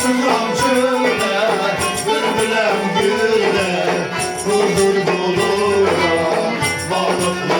Susuz avcıda, bülbülem gülde, huzur bulur balıklı